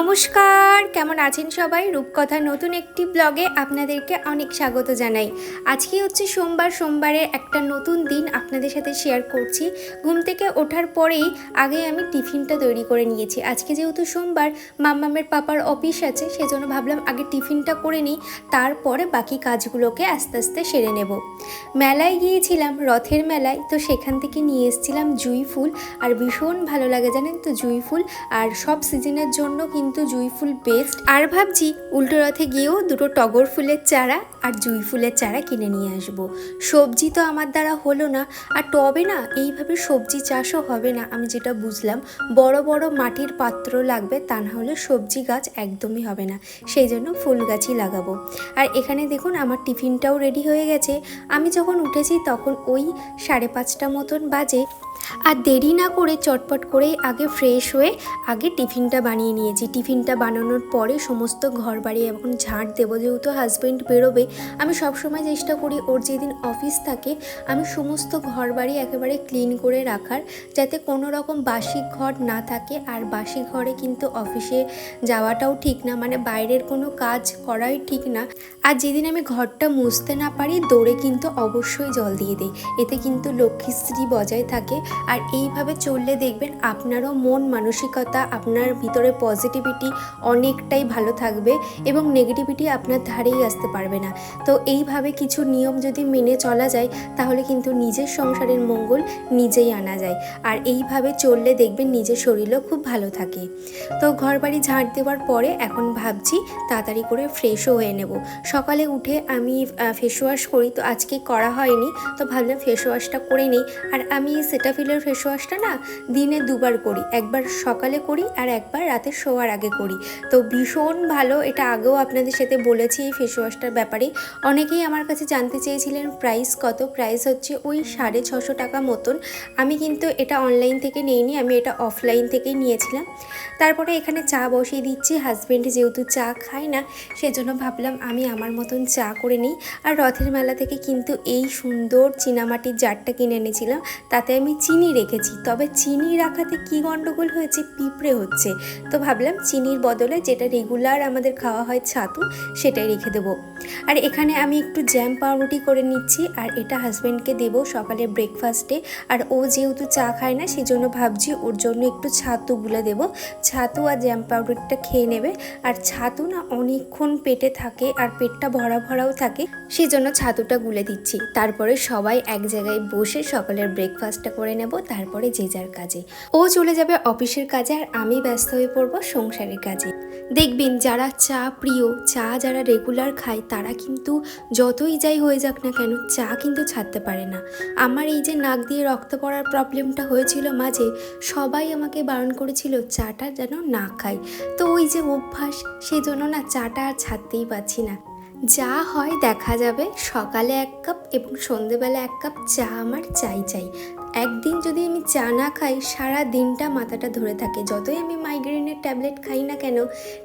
নমস্কার, কেমন আছেন সবাই? রূপকথা নতুন একটি ব্লগে আপনাদেরকে অনেক স্বাগত জানাই। আজকে হচ্ছে সোমবার, সোমবারের একটা নতুন দিন আপনাদের সাথে শেয়ার করছি। ঘুম থেকে ওঠার পরেই আগে আমি টিফিনটা তৈরি করে নিয়েছি। আজকে যেহেতু সোমবার, মাম্মামের পাপার অফিস আছে, সেজন্য ভাবলাম আগে টিফিনটা করে নিই, তারপরে বাকি কাজগুলোকে আস্তে আস্তে সেরে নেব। মেলায় গিয়েছিলাম, রথের মেলায়, তো সেখান থেকে নিয়ে এসেছিলাম জুঁই ফুল। আর ভীষণ ভালো লাগে জানেন তো জুঁই ফুল। আর সব সিজনের জন্য কিন্তু জুঁই ফুল বেস্ট আর ভাবছি উল্টো রথে গিয়েও দুটো টগর ফুলের চারা আর জুঁই ফুলের চারা কিনে নিয়ে আসব। সবজি তো আমার দ্বারা হলো না। আর টবে না, এইভাবে সবজি চাষও হবে না, আমি যেটা বুঝলাম। বড় বড় মাটির পাত্র লাগবে, তা না হলে সবজি গাছ একদমই হবে না। সেই জন্য ফুল গাছই লাগাবো। আর এখানে দেখুন, আমার টিফিনটাও রেডি হয়ে গেছে। আমি যখন উঠেছি তখন ওই সাড়ে পাঁচটা মতন বাজে। আর দেরি না করে চটপট করেই আগে ফ্রেশ হয়ে আগে টিফিনটা বানিয়ে নিয়েছি। টিফিনটা বানানোর পরে সমস্ত ঘর বাড়ি এখন ঝাঁট দেবো যেহেতু হাজব্যান্ড বেরোবে, আমি সবসময় চেষ্টা করি ওর যেদিন অফিস থাকে, আমি সমস্ত ঘর বাড়ি একেবারে ক্লিন করে রাখার, যাতে কোনো রকম বাসি ঘর না থাকে। আর বাসি ঘরে কিন্তু অফিসে যাওয়াটাও ঠিক না মানে বাইরের কোনো কাজ করাই ঠিক না। আর যেদিন আমি ঘরটা মুছতে না পারি, দৌড়ে কিন্তু অবশ্যই জল দিয়ে দিই। এতে কিন্তু লক্ষ্মীশ্রী বজায় থাকে। আর এইভাবে চললে দেখবেন আপনারও মন মানসিকতা, আপনার ভিতরে পজিটিভিটি অনেকটাই ভালো থাকবে এবং নেগেটিভিটি আপনার ধারেই আসতে পারবে না। তো এইভাবে কিছু নিয়ম যদি মেনে চলা যায়, তাহলে কিন্তু নিজের সংসারের মঙ্গল নিজেই আনা যায়। আর এইভাবে চললে দেখবেন নিজের শরীরও খুব ভালো থাকে। তো ঘর বাড়ি ঝাঁট দেওয়ার পরে এখন ভাবছি তাড়াতাড়ি করে ফ্রেশও হয়ে নেব। সকালে উঠে আমি ফেস ওয়াশ করি, তো আজকে করা হয়নি, তো ভাবলাম ফেস ওয়াশটা করে নিই। আর আমি সেটাফিলের ফেস ওয়াশটা না দিনে দুবার করি, একবার সকালে করি আর একবার রাতে শোয়ার আগে করি। তো ভীষণ ভালো, এটা আগেও আপনাদের সাথে বলেছি এই ফেস ওয়াশটার ব্যাপারে। অনেকেই আমার কাছে জানতে চেয়েছিলেন প্রাইস কত? প্রাইস হচ্ছে ওই সাড়ে ছশো টাকা মতন। আমি কিন্তু এটা অনলাইন থেকে নিইনি, আমি এটা অফলাইন থেকেই নিয়েছিলাম। তারপরে এখানে চা বসিয়ে দিচ্ছি হাজব্যান্ড যেহেতু চা খায় না, সেজন্য ভাবলাম আমি আমার মতন চা করে নিই। আর রথের মেলা থেকে কিন্তু এই সুন্দর চীনামাটির জারটা কিনে এনেছিলাম, তাতে আমি চিনি রেখেছি। তবে চিনি রাখাতে কি গন্ডগোল হয়েছে? পিঁপড়ে হচ্ছে। তো ভাবলাম চিনির বদলে যেটা রেগুলার আমাদের খাওয়া হয় ছাতু, সেটাই রেখে দেবো। আর এখানে আমি একটু জ্যাম পাউরুটি করে নিচ্ছি, আর এটা হাজব্যান্ডকে দেবো সকালে ব্রেকফাস্টে আর ও যেহেতু চা খায় না সেই জন্য ভাবছি ওর জন্য একটু ছাতু গুলে দেবো। ছাতু আর জ্যাম পাউরুটিটা খেয়ে নেবে। আর ছাতু না অনেকক্ষণ পেটে থাকে, আর পেটটা ভরা ভরাও থাকে সেই জন্য ছাতুটা গুলে দিচ্ছি। তারপরে সবাই এক জায়গায় বসে সকালের ব্রেকফাস্টটা করে নেব, তারপরে যে যার কাজে। ও চলে যাবে অফিসের কাজে, আর আমি ব্যস্ত হয়ে পড়ব সংসারের কাজে। দেখবেন যারা চা প্রিয়, চা যারা রেগুলার খায়, তারা কিন্তু যতই যাই হয়ে যাক না কেন চা কিন্তু ছাড়তে পারে না। আমার এই যে নাক দিয়ে রক্ত পড়ার প্রবলেমটা হয়েছিল মাঝে, সবাই আমাকে বারণ করেছিল চাটা যেন না খাই। তো ওই যে অভ্যাস সেই জন্য না চাটা আর ছাড়তেই পারছি না। যা হয় দেখা যাবে, সকালে এক কাপ এবং সন্ধেবেলা এক কাপ চা আমার চাই চাই একদিন যদি আমি চা না খাই, সারা দিনটা মাথাটা ধরে থাকে। যতই আমি মাইগ্রেনের ট্যাবলেট খাই না কেন,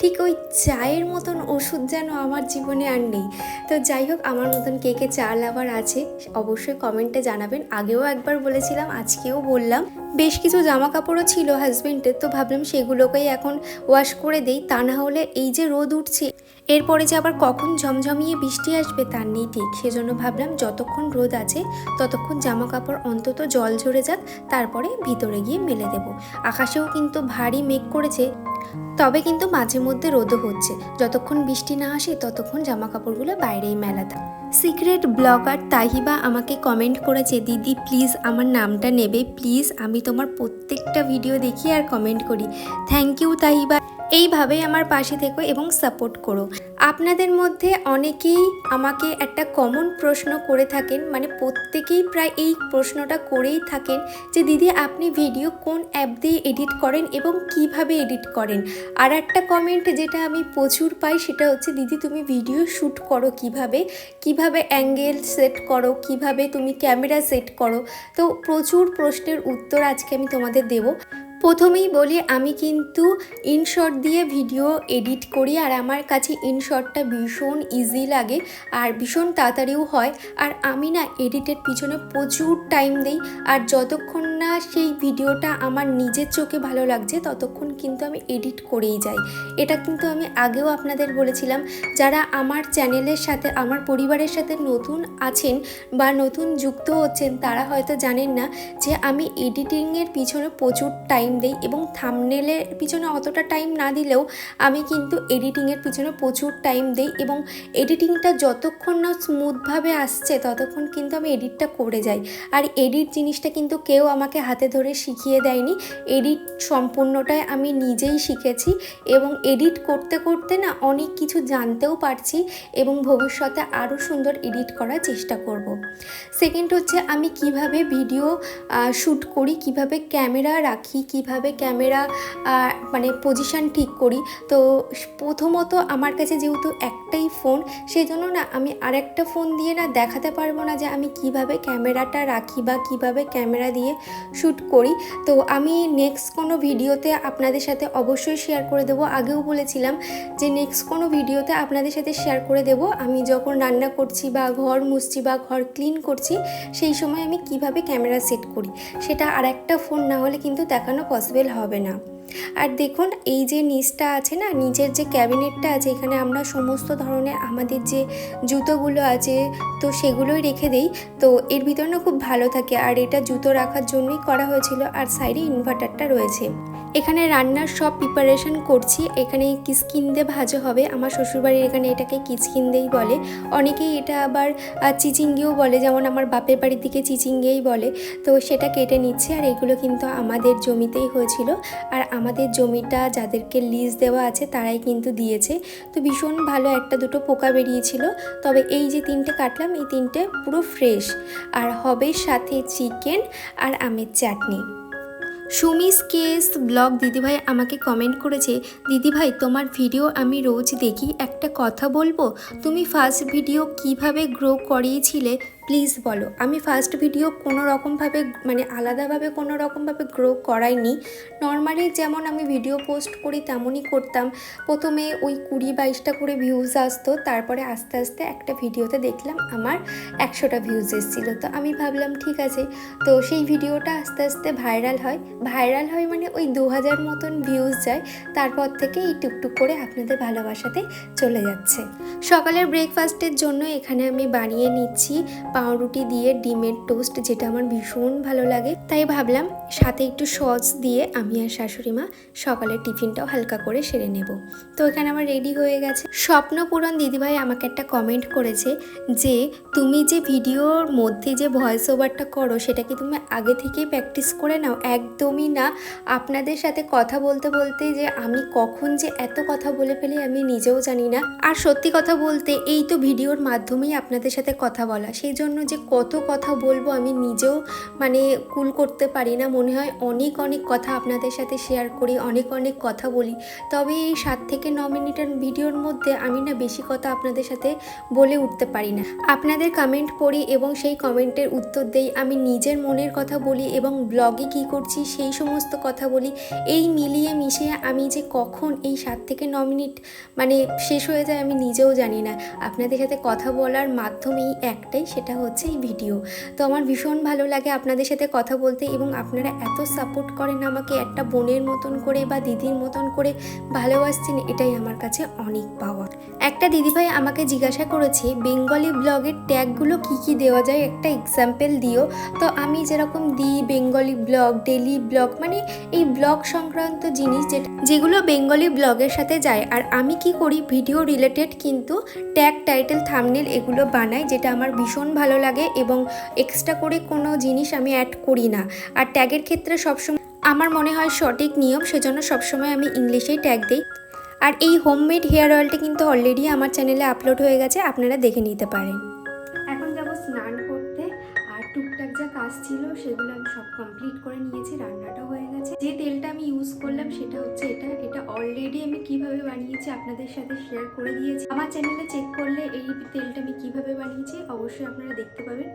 ঠিক ওই চায়ের মতন ওষুধ যেন আমার জীবনে আর নেই। তো যাই হোক, আমার মতন কে কে চা লাভার আছে, অবশ্যই কমেন্টে জানাবেন। আগেও একবার বলেছিলাম, আজকেও বললাম। বেশ কিছু জামা কাপড়ও ছিল হাজবেন্ডের তো ভাবলাম সেগুলোকেই এখন ওয়াশ করে দেই। তা না হলে এই যে রোদ উঠছে, এরপরে যে আবার কখন ঝমঝমিয়ে বৃষ্টি আসবে তার নেই ঠিক। সেজন্য ভাবলাম, যতক্ষণ রোদ আছে, ততক্ষণ জামা কাপড় অন্তত জল ঝরে যাক, তারপরে ভিতরে গিয়ে মেলে দেব। আকাশেও কিন্তু ভারী মেঘ করেছে, তবে কিন্তু মাঝে মধ্যে রোদও হচ্ছে। যতক্ষণ বৃষ্টি না আসে, ততক্ষণ জামা কাপড়গুলো বাইরেই মেলা থাকে সিক্রেট ব্লগার তাহিবা আমাকে কমেন্ট করেছে, দিদি, প্লিজ আমার নামটা নেবে, প্লিজ আমি তোমার প্রত্যেকটা ভিডিও দেখি আর কমেন্ট করি। Thank you Tahiba. এইভাবেই আমার পাশে থেকো এবং সাপোর্ট করো। আপনাদের মধ্যে অনেকেই আমাকে একটা কমন প্রশ্ন করে থাকেন মানে প্রত্যেকেই প্রায় এই প্রশ্নটা করেই থাকেন যে, দিদি, আপনি ভিডিও কোন অ্যাপ দিয়ে এডিট করেন এবং কীভাবে এডিট করেন? আর একটা কমেন্ট যেটা আমি প্রচুর পাই সেটা হচ্ছে, দিদি, তুমি ভিডিও শ্যুট করো কীভাবে? কীভাবে অ্যাঙ্গেল সেট করো? কীভাবে তুমি ক্যামেরা সেট করো? তো প্রচুর প্রশ্নের উত্তর আজকে আমি তোমাদের দেবো। প্রথমেই বলি, আমি কিন্তু ইনশর্ট দিয়ে ভিডিও এডিট করি আর আমার কাছে ইনশটটা ভীষণ ইজি লাগে আর ভীষণ তাড়াতাড়িও হয়। আর আমি না এডিটের পিছনে প্রচুর টাইম দিই আর যতক্ষণ না সেই ভিডিওটা আমার নিজের চোখে ভালো লাগছে, ততক্ষণ কিন্তু আমি এডিট করেই যাই। এটা কিন্তু আমি আগেও আপনাদের বলেছিলাম, যারা আমার চ্যানেলের সাথে, আমার পরিবারের সাথে নতুন আছেন বা নতুন যুক্ত হচ্ছেন, তারা হয়তো জানেন না যে আমি এডিটিংয়ের পিছনে প্রচুর টাইম দিই এবং থামনেলের পিছনে অতটা টাইম না দিলেও আমি কিন্তু এডিটিংয়ের পিছনে প্রচুর টাইম দিই এবং এডিটিংটা যতক্ষণ না স্মুথভাবে আসছে ততক্ষণ কিন্তু আমি এডিটটা করে যাই আর এডিট জিনিসটা কিন্তু কেউ আমাকে হাতে ধরে শিখিয়ে দেয়নি এডিট সম্পূর্ণটাই আমি নিজেই শিখেছি এবং এডিট করতে করতে না অনেক কিছু জানতেও পারছি এবং ভবিষ্যতে আরও সুন্দর এডিট করার চেষ্টা করব। সেকেন্ড হচ্ছে আমি কীভাবে ভিডিও শ্যুট করি, কীভাবে ক্যামেরা রাখি কীভাবে ক্যামেরা মানে পজিশন ঠিক করি। তো প্রথমত আমার কাছে যেহেতু একটাই ফোন সেই জন্য না আমি আরেকটা ফোন দিয়ে না দেখাতে পারব না যে আমি কীভাবে ক্যামেরাটা রাখি বা কীভাবে ক্যামেরা দিয়ে শ্যুট করি। তো আমি নেক্সট কোনো ভিডিওতে আপনাদের সাথে অবশ্যই শেয়ার করে দেবো। আগেও বলেছিলাম যে নেক্সট কোনো ভিডিওতে আপনাদের সাথে শেয়ার করে দেবো। আমি যখন রান্না করছি বা ঘর মুছছি বা ঘর ক্লিন করছি, সেই সময় আমি কীভাবে ক্যামেরা সেট করি, সেটা আর একটা ফোন না হলে কিন্তু দেখানো পসিবল হবে না। আর দেখুন, এই যে নিচটা আছে না, নিচের যে ক্যাবিনেটটা আছে, এখানে আমরা সমস্ত ধরনের আমাদের যে জুতোগুলো আছে, তো সেগুলোই রেখে দেই। তো এর ভিতরে খুব ভালো থাকে, আর এটা জুতো রাখার জন্যই করা হয়েছিল, আর সাইডে ইনভার্টারটা রয়েছে। এখানে রান্নার সব প্রিপারেশন করছি, এখানে কিসকিন্দে ভাজা হবে। আমার শ্বশুরবাড়ির এখানে এটাকে কিচকিন্দেই বলে। অনেকেই এটা আবার চিচিঙ্গেও বলে, যেমন আমার বাপের বাড়ির দিকে চিচিঙ্গেই বলে। তো সেটা কেটে নিচ্ছে, আর এগুলো কিন্তু আমাদের জমিতেই হয়েছিল। আর আমাদের জমিটা যাদেরকে লিজ দেওয়া আছে তারাই কিন্তু দিয়েছে। তো ভীষণ ভালো একটা দুটো পোকা বেরিয়েছিল। তবে এই যে তিনটে কাটলাম, এই তিনটে পুরো ফ্রেশ আর হবে সাথে চিকেন আর আমের চাটনি। সুমিস কেস ব্লগ দিদিভাই আমাকে কমেন্ট করেছে, দিদিভাই, তোমার ভিডিও আমি রোজ দেখি, একটা কথা বলব? তুমি ফার্স্ট ভিডিও কীভাবে গ্রো করিয়েছিলে? প্লিজ বলো। আমি ফার্স্ট ভিডিও কোনো রকমভাবে মানে আলাদাভাবে কোনো রকমভাবে গ্রো করাইনি। নর্মালি যেমন আমি ভিডিও পোস্ট করি তেমনই করতাম। প্রথমে ওই কুড়ি বাইশটা করে ভিউজ আসতো, তারপরে আস্তে আস্তে একটা ভিডিওতে দেখলাম আমার একশোটা ভিউজ এসেছিল। তো আমি ভাবলাম, ঠিক আছে। তো সেই ভিডিওটা আস্তে আস্তে ভাইরাল হয়। ভাইরাল হয় মানে ওই দু হাজার মতন ভিউজ যায়। তারপর থেকে এই টুকটুক করে আপনাদের ভালোবাসাতে চলে যাচ্ছে। সকালের ব্রেকফাস্টের জন্য এখানে আমি বানিয়ে নিচ্ছি পাউরুটি দিয়ে ডিমের টোস্ট যেটা আমার ভীষণ ভালো লাগে। তাই ভাবলাম সাথে একটু সস দিয়ে আমি আর শাশুড়ি মা সকালের টিফিনটাও হালকা করে সেরে নেব। তো এখানে আমার রেডি হয়ে গেছে। স্বপ্নপূরণ দিদিভাই আমাকে একটা কমেন্ট করেছে যে, তুমি যে ভিডিওর মধ্যে যে ভয়েস ওভারটা করো, সেটা কি তুমি আগে থেকেই প্র্যাকটিস করে নাও? একদমই না। আপনাদের সাথে কথা বলতে বলতে যে আমি কখন যে এত কথা বলে ফেলি আমি নিজেও জানি না। আর সত্যি কথা বলতে, এই তো ভিডিওর মাধ্যমেই আপনাদের সাথে কথা বলা। সেই জন্য যে কত কথা বলব আমি নিজেও মানে কুল করতে পারি না। মনে হয় অনেক অনেক কথা আপনাদের সাথে শেয়ার করি, অনেক অনেক কথা বলি। তবে এই সাত থেকে ন মিনিটের ভিডিওর মধ্যে আমি না বেশি কথা আপনাদের সাথে বলে উঠতে পারি না। আপনাদের কমেন্ট পড়ি এবং সেই কমেন্টের উত্তর দেই। আমি নিজের মনের কথা বলি এবং ব্লগে কি করছি, সেই সমস্ত কথা বলি। এই মিলিয়ে মিশিয়ে আমি যে কখন এই সাত থেকে ন মিনিট মানে শেষ হয়ে যায় আমি নিজেও জানি না। আপনাদের সাথে কথা বলার মাধ্যমেই একটাই, সেটা হচ্ছে এই ভিডিও তো আমার ভীষণ ভালো লাগে আপনাদের সাথে কথা বলতে এবং আপনারা এত সাপোর্ট করেন আমাকে একটা বোনের মতন করে বা দিদির মতন করে ভালোবাসছেন, এটাই আমার কাছে অনেক পাওয়া। একটা দিদিভাই আমাকে জিজ্ঞাসা করেছে, বেঙ্গলি ব্লগের ট্যাগগুলো কি কি দেওয়া যায়? একটা এক্সাম্পল দিও। তো আমি যেরকম দিই বেঙ্গলি ব্লগ ডেলি ব্লগ মানে এই ব্লগ সংক্রান্ত জিনিস যেটা, যেগুলো বেঙ্গলি ব্লগের সাথে যায়। আর আমি কি করি ভিডিও রিলেটেড কিন্তু ট্যাগ টাইটেল থামনেল এগুলো বানাই, যেটা আমার ভীষণ ভালো লাগে এবং এক্সট্রা করে কোনো জিনিস আমি অ্যাড করি না। আর ট্যাগের ক্ষেত্রে সবসময় আমার মনে হয় সঠিক নিয়ম, সেজন্য সবসময় আমি ইংলিশেই ট্যাগ দিই। আর এই হোমমেড হেয়ার অয়েলটি কিন্তু অলরেডি আমার চ্যানেলে আপলোড হয়ে গেছে, আপনারা দেখে নিতে পারেন। এখন যাব স্নান কাজ ছিল সেগুলো আমি সব কমপ্লিট করে নিয়েছি রান্নাটা হয়ে গেছে। যে তেলটা আমি ইউজ করলাম সেটা হচ্ছে এটা। এটা অলরেডি আমি কীভাবে বানিয়েছি আপনাদের সাথে শেয়ার করে দিয়েছি। আমার চ্যানেলে চেক করলে এই তেলটা আমি কীভাবে বানিয়েছি অবশ্যই আপনারা দেখতে পাবেন।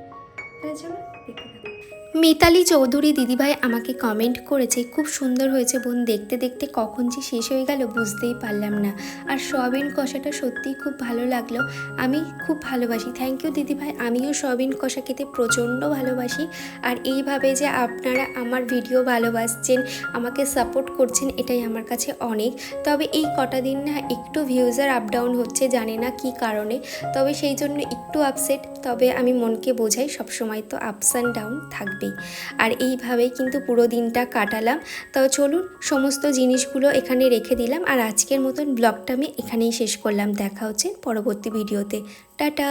তাছাড়া দেখতে থাকুন। মিতালি চৌধুরী দিদিভাই আমাকে কমেন্ট করেছে, খুব সুন্দর হয়েছে বোন, দেখতে দেখতে কখন যে শেষ হয়ে গেল বুঝতেই পারলাম না। আর সয়াবিন কষাটা সত্যিই খুব ভালো লাগল, আমি খুব ভালোবাসি। থ্যাংক ইউ দিদিভাই, আমিও সয়াবিন কষা খেতে প্রচণ্ড ভালোবাসি। আর এইভাবে যে আপনারা আমার ভিডিও ভালোবাসছেন, আমাকে সাপোর্ট করছেন, এটাই আমার কাছে অনেক। তবে এই কটা দিন না একটু ভিউজার আপ ডাউন হচ্ছে, জানি না কি কারণে। তবে সেই জন্য একটু আপসেট তবে আমি মনকে বোঝাই, সবসময় তো আপস অ্যান্ড ডাউন থাকবেই আর এইভাবেই কিন্তু পুরো দিনটা কাটালাম। তো চলুন সমস্ত জিনিসগুলো এখানে রেখে দিলাম। আর আজকের মতন ব্লগটা আমি এখানেই শেষ করলাম। দেখা হচ্ছে পরবর্তী ভিডিওতে। টাটা!